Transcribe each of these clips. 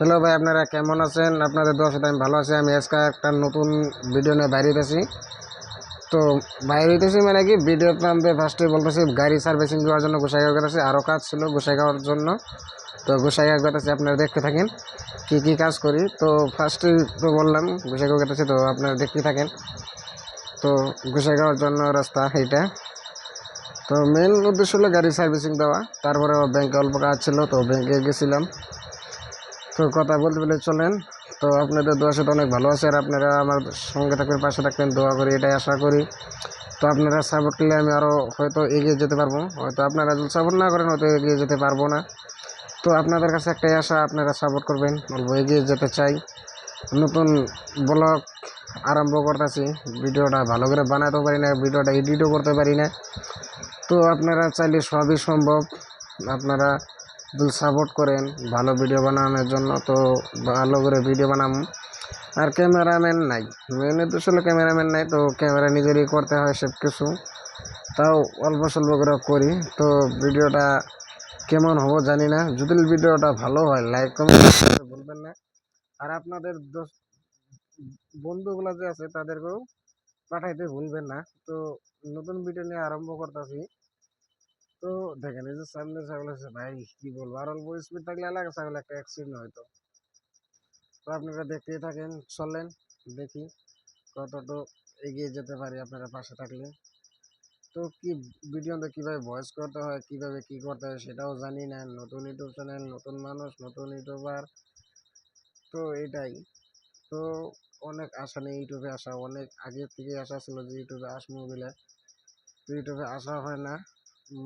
Hello ভাই, আপনারা কেমন আছেন? আপনাদের দোয়া সাথে আমি ভালো আছি। আমি আজকে একটা নতুন ভিডিও নিয়ে বাইরে হইতেছি। তো বাইরে হইতেছি মানে কি ভিডিও নামতে ফার্স্টে বলতেছি, গাড়ি সার্ভিসিং দেওয়ার জন্য গোসাইগাঁও গেতেছি আরও কাজ ছিল গোসাইগাঁওর জন্য। তো গোসাইগাঁও গেতেছি, আপনারা দেখতে থাকেন কি কি কাজ করি। তো ফার্স্টে তো বললাম, গোসাইগাঁও গেতেছি তো আপনারা দেখতে থাকেন। তো গোসাইগাঁওর জন্য রাস্তা এইটা। তো মেন উদ্দেশ্য হলো গাড়ি সার্ভিসিং দেওয়া। তারপরে ব্যাংকে অল্প কাজ ছিল, তো ব্যাংকে গেছিলাম। তো কথা বলতে বলে চলেন। তো আপনাদের দোয়া সাথে অনেক ভালো আছে আর আপনারা আমার সঙ্গে থাকবেন, পাশে থাকবেন, দোয়া করি, এটাই আশা করি। তো আপনারা সাপোর্ট করলে আমি আরও হয়তো এগিয়ে যেতে পারব। হয়তো আপনারা যদি সাপোর্ট না করেন, হয়তো এগিয়ে যেতে পারব না। তো আপনাদের কাছে একটাই আশা, আপনারা সাপোর্ট করবেন। বলব, এগিয়ে যেতে চাই। নতুন ব্লগ আরম্ভ করতেছি। ভিডিওটা ভালো করে বানাতে পারি না, ভিডিওটা এডিটও করতে পারি না। তো আপনারা চাইলে সবই সম্ভব। আপনারা যদি সাপোর্ট করেন, ভালো ভিডিও বানানোর জন্য তো ভালো করে ভিডিও বানাম। আর ক্যামেরাম্যান নাই মেন উদ্দেশ্য হলো ক্যামেরাম্যান নাই, তো ক্যামেরা নিজেরই করতে হয় সব কিছু। তাও অল্প স্বল্প করে করি, তো ভিডিওটা কেমন হব জানি না। যদি ভিডিওটা ভালো হয় লাইক কমেন্ট ভুলবেন না। আর আপনাদের বন্ধুগুলো যে আছে, তাদেরকেও পাঠাইতে ভুলবেন না। তো নতুন ভিডিও নিয়ে আরম্ভ করতেছি। তো দেখেন, এই যে সামনে ছাগল আছে ভাই, কি বলব? আর অল্প স্পিড থাকলে এলাকা ছাগল একটা অ্যাক্সিডেন্ট হয়তো তো। আপনারা দেখতেই থাকেন, চলেন, দেখি কতটুকু এগিয়ে যেতে পারি আপনারা পাশে থাকলে। তো কি ভিডিওতে কীভাবে ভয়েস করতে হয়, কীভাবে কি করতে হয় সেটাও জানি না। নতুন ইউটিউব চ্যানেল নতুন মানুষ, নতুন ইউটিউবার। তো এটাই। তো অনেক আশা নেই ইউটিউবে আসা। অনেক আগে থেকে আশা ছিল যে ইউটিউবে আসব বলে। তো ইউটিউবে আসা হয় না।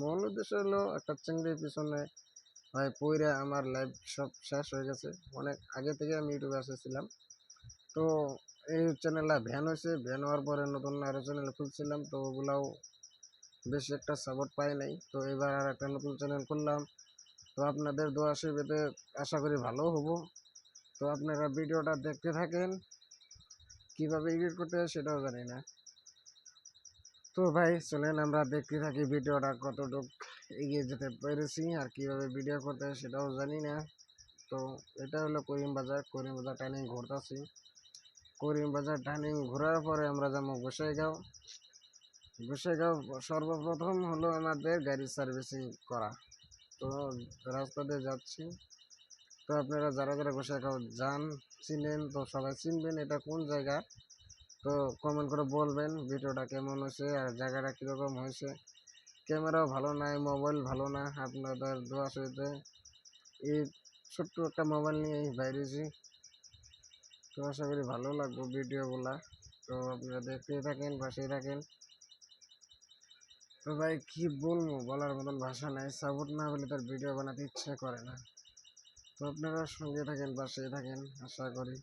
মূল উদ্দেশ্য হলো একটা চিংড়ির পিছনে হয় পইরা আমার লাইফ সব শেষ হয়ে গেছে। অনেক আগে থেকে আমি ইউটিউবে এসেছিলাম তো এই চ্যানেলটা ভ্যান হয়েছে। ভ্যান হওয়ার পরে নতুন আরও চ্যানেল খুলছিলাম, তো ওগুলাও বেশি একটা সাপোর্ট পাই নাই। তো এবার আর একটা নতুন চ্যানেল খুললাম। তো আপনাদের দোয়া আশীর্বাদে আশা করি ভালো হব। তো আপনারা ভিডিওটা দেখতে থাকেন। কীভাবে এডিট করতে হয় সেটাও জানি না। তো ভাই, চলেন আমরা দেখতে থাকি ভিডিওটা কতটুক এগিয়ে যেতে পেরেছি আর কীভাবে ভিডিও করতে হয় সেটাও জানি না। তো এটা হলো করিম বাজার। করিম বাজার টার্নিং ঘুরতেছি। করিম বাজার টার্নিং ঘোরার পরে আমরা যাব গোসাইগাঁও। গোসাইগাঁও সর্বপ্রথম হলো আমাদের গাড়ি সার্ভিসিং করা। তো রাস্তা দিয়ে যাচ্ছি। তো আপনারা যারা যারা গোসাইগাঁও যান, চিনেন, তো সবাই চিনবেন এটা কোন জায়গা। তো কমেন্ট করে বলবেন ভিডিওটা কেমন হয়েছে আর জায়গাটা কীরকম হয়েছে। ক্যামেরাও ভালো নাই মোবাইল ভালো না, আপনাদের দোয়া সাথে এই ছোট্ট একটা মোবাইল নিয়েই বাইরেছি। তো আশা করি ভালো লাগবে ভিডিওগুলা। তো আপনারা দেখতেই থাকেন, পাশেই থাকেন। তো ভাই, কি বলব? বলার মতন ভাষা নাই। সাপোর্ট না হলে তার ভিডিও বানাতে ইচ্ছে করে না। তো আপনারা সঙ্গে থাকেন, পাশেই থাকেন, আশা করি।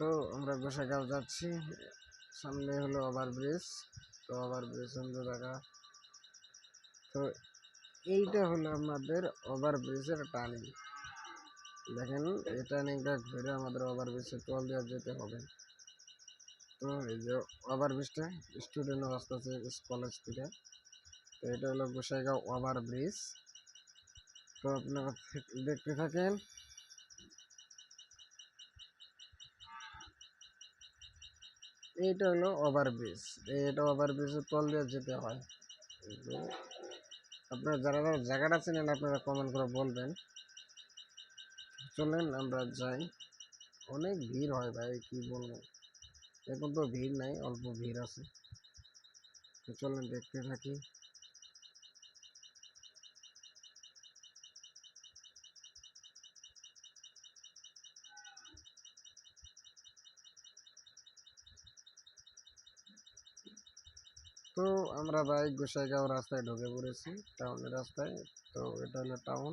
তো আমরা গোসাইগাঁও যাচ্ছি। সামনে হলো ওভার ব্রিজ তো ওভার ব্রিজ সুন্দর জায়গা তো এইটা হলো আমাদের ওভার ব্রিজের টার্নিং দেখেন, এই টার্নিংটা ঘুরে আমাদের ওভার ব্রিজের তল দিয়ে যেতে হবে। তো এই যে ওভার ব্রিজটা স্টুডেন্ট আসতেছে কলেজ থেকে। তো এটা হলো গোসাইগাঁও ওভার ব্রিজ তো আপনারা দেখতে থাকেন। এইটা হলো ওভারব্রিজ এটা ওভার ব্রিজের তল দিয়ে যেতে হয়। আপনারা যারা যারা জায়গাটা চেনেন, আপনারা কমেন্ট করে বলবেন। চলেন আমরা যাই। অনেক ভিড় হয় ভাই, কি বলব? এখন তো ভিড় নাই, অল্প ভিড় আছে। চলেন দেখতে থাকি। তো আমরা ভাই গোসাইগাঁও রাস্তায় ঢুকে পড়েছি, টাউনের রাস্তায়। তো এটা হলো টাউন।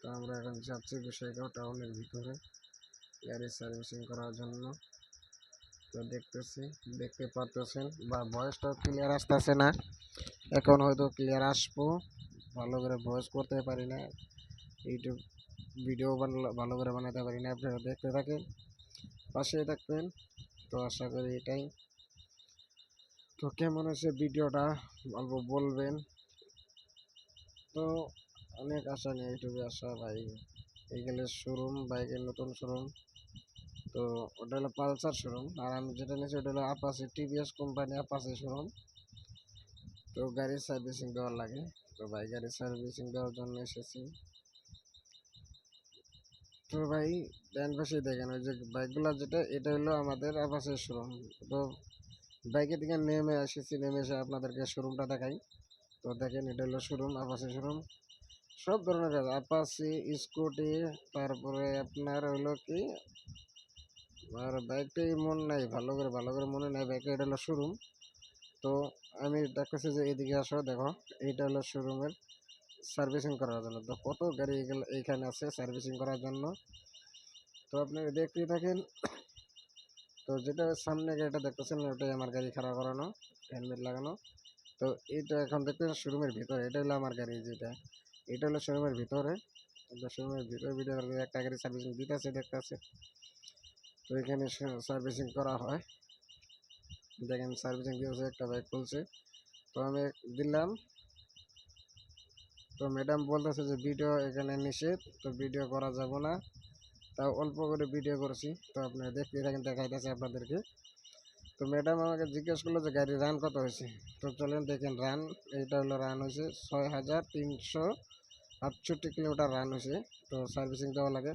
তো আমরা এখন যাচ্ছি গোসাইগাঁও টাউনের ভিতরে গাড়ি সার্ভিসিং করার জন্য। তো দেখতেছি, দেখতে পারতেছেন, বা ভয়েসটাও ক্লিয়ার আসতেছে না। এখন হয়তো ক্লিয়ার আসব, ভালো করে ভয়েস করতে পারি না। ইউটিউব ভিডিও বানালো, ভালো করে বানাতে পারি না, আপনারা দেখতে থাকেন, পাশে থাকবেন। তো আশা করি এটাই। তো কেমন হয়েছে ভিডিওটা? অল্প বলবেন। তো অনেক আশা নিয়ে ইউটিউবে আসা ভাই এইখানে শোরুম বাইকের নতুন শোরুম তো ওটা হলো পালসার শোরুম আর আমি যেটা নিয়েছি ওটা হলো Apache TVS company Apache showroom তো গাড়ির সার্ভিসিং দেওয়ার লাগে। তো ভাই গাড়ির সার্ভিসিং দেওয়ার জন্য এসেছি। তো ভাই ডান পাশে দেখেন, ওই যে বাইকগুলো যেটা, এটা হলো আমাদের আপাসের শোরুম তো বাইকে থেকে নেমে এসেছি নেমে এসে আপনাদেরকে শোরুমটা দেখাই। তো দেখেন, এটা হলো শোরুম আপাসি শোরুম সব ধরনের আপাসি স্কুটি তারপরে আপনার হলো কি? আর বাইকটাই মন নাই, ভালো করে ভালো করে মনে নাই। বাইকে এটা হলো শোরুম তো আমি দেখতেছি যে এদিকে আসো, দেখো এইটা হলো শোরুমের সার্ভিসিং করার জন্য। তো কত গাড়ি এইখানে আছে সার্ভিসিং করার জন্য? তো আপনি দেখতেই থাকেন তো যেটা সামনে গাড়িটা দেখতেছেন, ওটাই আমার গাড়ি খারাপ করানো হেলমেট লাগানো। তো এটা এখন দেখতেছেন শোরুমের ভিতরে, এটা হলো আমার গাড়ি যেটা। এটা হলো শোরুমের ভিতরে। শোরুমের ভিতরে ভিতরে একটা গাড়ি সার্ভিসিং দিতেছে, দেখতেছে। তো এখানে সার্ভিসিং করা হয়। দেখেন সার্ভিসিং দিয়েছে, একটা বাইক খুলছে। তো আমি দিলাম। তো ম্যাডাম বলতেছে যে ভিডিও এখানে নিষেধ, তো ভিডিও করা যাবে না। তাও অল্প করে ভিডিও করেছি। তো আপনারা দেখতে থাকেন, দেখাইতেছে আপনাদেরকে। তো ম্যাডাম আমাকে জিজ্ঞেস করল যে, গাড়ির রান কত হয়েছে? তো চলেন দেখেন রান এইটা হলো রান হয়েছে ছয় হাজার তিনশো আটষট্টি কিলোমিটার রান হয়েছে। তো সার্ভিসিং দেওয়া লাগে।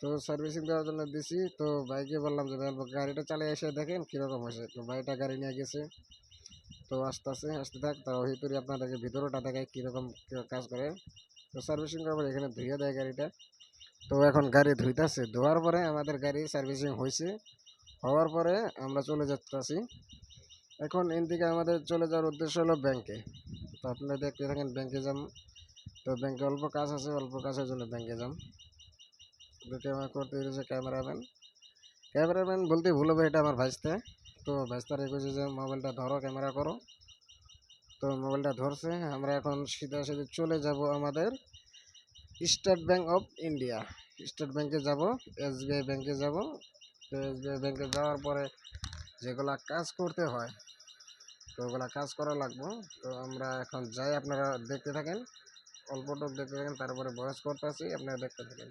তো সার্ভিসিং দেওয়ার জন্য দিছি। তো বাইকে বললাম যে গাড়িটা চালিয়ে এসে দেখেন কীরকম হয়েছে? তো ভাইটা গাড়ি নিয়ে গেছে। তো আস্তে আস্তে আসতে থাক তো ভিতরে আপনাদেরকে ভিতরটা দেখায় কীরকম কাজ করে। তো সার্ভিসিং করার এখানে ধুয়ে দেয় গাড়িটা। তো এখন গাড়ি ধুইতেছে, ধোয়ার পরে আমাদের গাড়ি সার্ভিসিং হয়েছে হওয়ার পরে আমরা চলে যাচ্ছি এখন এন থেকে আমাদের চলে যাওয়ার উদ্দেশ্য হলো ব্যাংকে। তো আপনারা দেখতে থাকেন ব্যাংকে যাম। তো ব্যাংকে অল্প কাজ আছে, অল্প কাজের জন্য ব্যাংকে যাম। দেখে আমার করতে হয়েছে ক্যামেরাম্যান। ক্যামেরাম্যান বলতে ভুল হবে, এটা আমার ভাইস্তে। তো ভাইস্তার এগোছে যে মোবাইলটা ধরো, ক্যামেরা করো। তো মোবাইলটা ধরছে, আমরা এখন সিধা সিধে চলে যাব আমাদের state bank of India. State ব্যাঙ্কে যাব এসবিআই ব্যাঙ্কে যাব। তো এসবিআই ব্যাঙ্কে যাওয়ার পরে যেগুলা কাজ করতে হয়, তো ওগুলা কাজ করা লাগবো। তো আমরা এখন যাই, আপনারা দেখতে থাকেন। অল্পটুক দেখতে থাকেন, তারপরে বয়স করতে আসি আপনারা দেখতে থাকেন।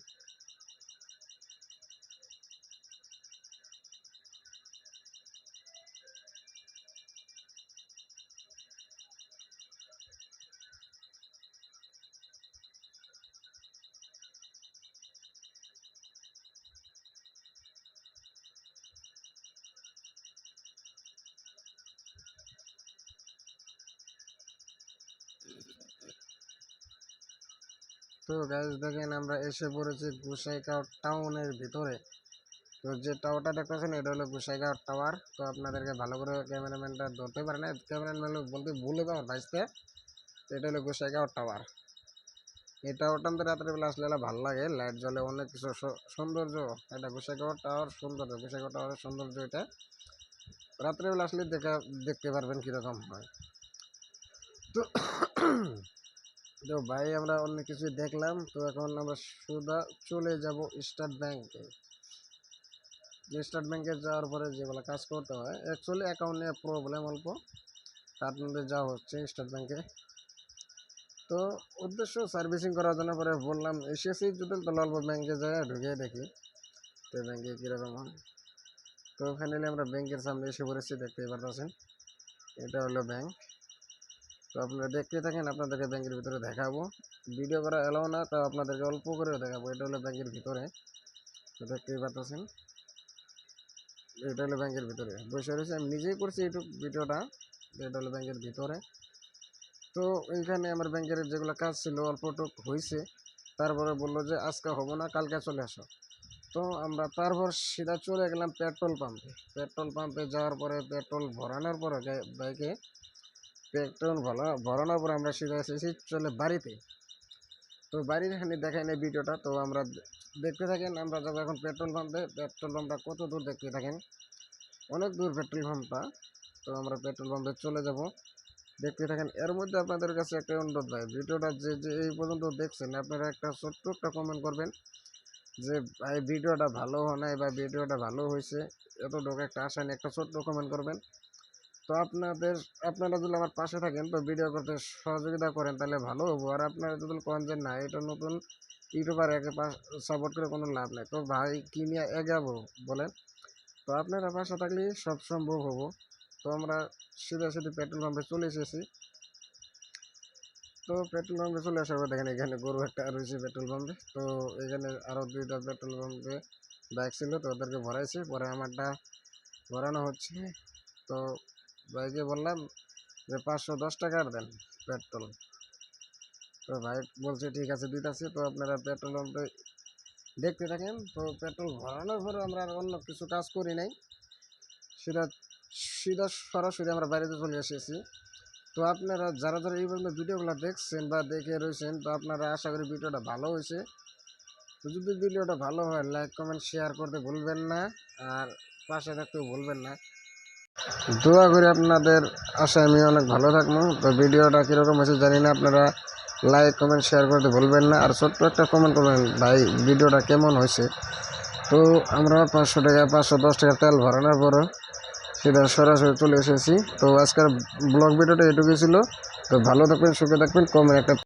তো গাইজ দেখেন আমরা এসে পড়েছি গোসাইগাঁও টাউনের ভিতরে। তো যে টাওয়ারটা দেখতেছেন, এটা হলো গোসাইগাঁও টাওয়ার তো আপনাদেরকে ভালো করে ক্যামেরাম্যানটা ধরতে পারে না ক্যামেরাম্যান বলতে ভুলে যাওয়ার ভাইসতে তো এটা হলো গোসাইগাঁও টাওয়ার এই টাওয়ারটা আমাদের রাত্রেবেলা আসলে ভালো লাগে। লাইট জ্বলে অনেক কিছু। সৌন্দর্য। এটা গোসাইগাঁও টাওয়ার সৌন্দর্য। গোসাইগাঁও টাওয়ারের সৌন্দর্য এটা। রাত্রেবেলা আসলে দেখা দেখতে পারবেন কীরকম হয়। তো তো ভাই, আমরা অনেক কিছু দেখলাম। তো এখন আমরা সুদা চলে যাব স্টেট ব্যাংকে। যে স্টেট ব্যাংকে যাওয়ার পরে যেগুলো কাজ করতে হয় অ্যাকচুয়ালি অ্যাকাউন্টে প্রবলেম অল্প। তার মধ্যে যাওয়া হচ্ছে স্টেট ব্যাংকে। তো উদ্দেশ্য সার্ভিসিং করার জন্য পরে বললাম এসেছি যদি তাহলে অল্প ব্যাংকে যায়, ঢুকে দেখি তো ব্যাংকে কীরকম হয়। তো ফাইনালি আমরা ব্যাংকের সামনে এসে পড়েছি, দেখতেই পারতেছেন। এটা হলো ব্যাংক। তো আপনারা দেখতে থাকেন, আপনাদেরকে ব্যাংকের ভিতরে দেখাবো। ভিডিও করা এলাও না, তো আপনাদেরকে অল্প করেও দেখাবো। এটা হলো ব্যাংকের ভিতরে। তো দেখতেই পাচ্ছেন। এটা হলো ব্যাংকের ভিতরে। বসে রয়েছে। আমি নিজেই করছি ইউটিউব ভিডিওটা। এটা হলো ব্যাংকের ভিতরে। তো এইখানে আমার ব্যাংকের যেগুলো কাজ ছিল, অল্পটুক হয়েছে তারপরে বলল যে, আজকে হব না, কালকে চলে আসো। তো আমরা তারপর সিধা চলে গেলাম পেট্রোল পাম্পে। পেট্রোল পাম্পে যাওয়ার পরে, পেট্রোল ভরানোর পরে বাইকে পেট্রোল ভালো ভরানোর পরে আমরা সিধা এসেছি চলে বাড়িতে। তো বাড়ির এখানে দেখাই নেই ভিডিওটা, তো আমরা দেখতে থাকেন, আমরা যাব এখন পেট্রোল পাম্পে। পেট্রোল পাম্পটা কত দূর দেখতে থাকেন? অনেক দূর পেট্রোল পাম্পটা। তো আমরা পেট্রোল পাম্পে চলে যাব। দেখতে থাকেন, এর মধ্যে আপনাদের কাছে একটা অনুরোধ ভাই, ভিডিওটা যে যে এই পর্যন্ত দেখছেন, আপনারা একটা ছোট্ট একটা কমেন্ট করবেন যে, ভাই, ভিডিওটা ভালো হয় নাই বা ভিডিওটা ভালো হয়েছে? এতটুকু একটা আশা একটা ছোট্ট কমেন্ট করবেন। তো আপনাদের, আপনারা যদি আমার পাশে থাকেন, তো ভিডিও করতে সহযোগিতা করেন, তাহলে ভালো হব। আর আপনারা যদি করেন যে, না, এটা নতুন ইউটিউবার একে সাপোর্ট করে কোনো লাভ নেই। তো ভাই, কি নিয়ে এগাবো, বলেন? তো আপনারা পাশে থাকলে সব সম্ভব হব। তো আমরা সিধা সিধি পেট্রোল পাম্পে চলে এসেছি। তো পেট্রোল পাম্পে চলে আসার পর দেখেন, এখানে গরু একটা রয়েছে পেট্রোল পাম্পে তো এখানে আরও দুইটা পেট্রোল পাম্পে বাইক ছিল, তো ওদেরকে ভরাইছি। পরে আমারটা ভরানো হচ্ছে। তো ভাইকে বললাম যে পাঁচশো দশ টাকার দেন পেট্রোল। তো ভাই বলছে, ঠিক আছে, দিতেছি। তো আপনারা পেট্রোল দেখতে থাকেন। তো পেট্রোল ভরানোর পরে আমরা আর অন্য কিছু কাজ করি নাই। সিধা সিধা সরাসরি আমরা বাড়িতে চলে এসেছি। তো আপনারা যারা যারা এই পর্যন্ত ভিডিওগুলো দেখছেন বা দেখে রয়েছেন, তো আপনারা আশা করি ভিডিওটা ভালো হয়েছে। তো যদি ভিডিওটা ভালো হয়, লাইক, কমেন্ট, শেয়ার করতে ভুলবেন না। আর পাশে থাকতেও ভুলবেন না। দোয়া করি আপনাদের আশায় আমি অনেক ভালো থাকব। তো ভিডিওটা কীরকম হয়েছে জানি না, আপনারা লাইক কমেন্ট শেয়ার করতে ভুলবেন না। আর ছোট্ট একটা কমেন্ট করবেন, ভাই, ভিডিওটা কেমন হয়েছে? তো আমরা পাঁচশো টাকা, পাঁচশো দশ টাকা তেল ভরানোর পরও সেটা সরাসরি চলে এসেছি। তো আজকের ব্লগ ভিডিওটা এটুকুই ছিল। তো ভালো থাকবেন, সুখে থাকবেন কমেন্ট একটা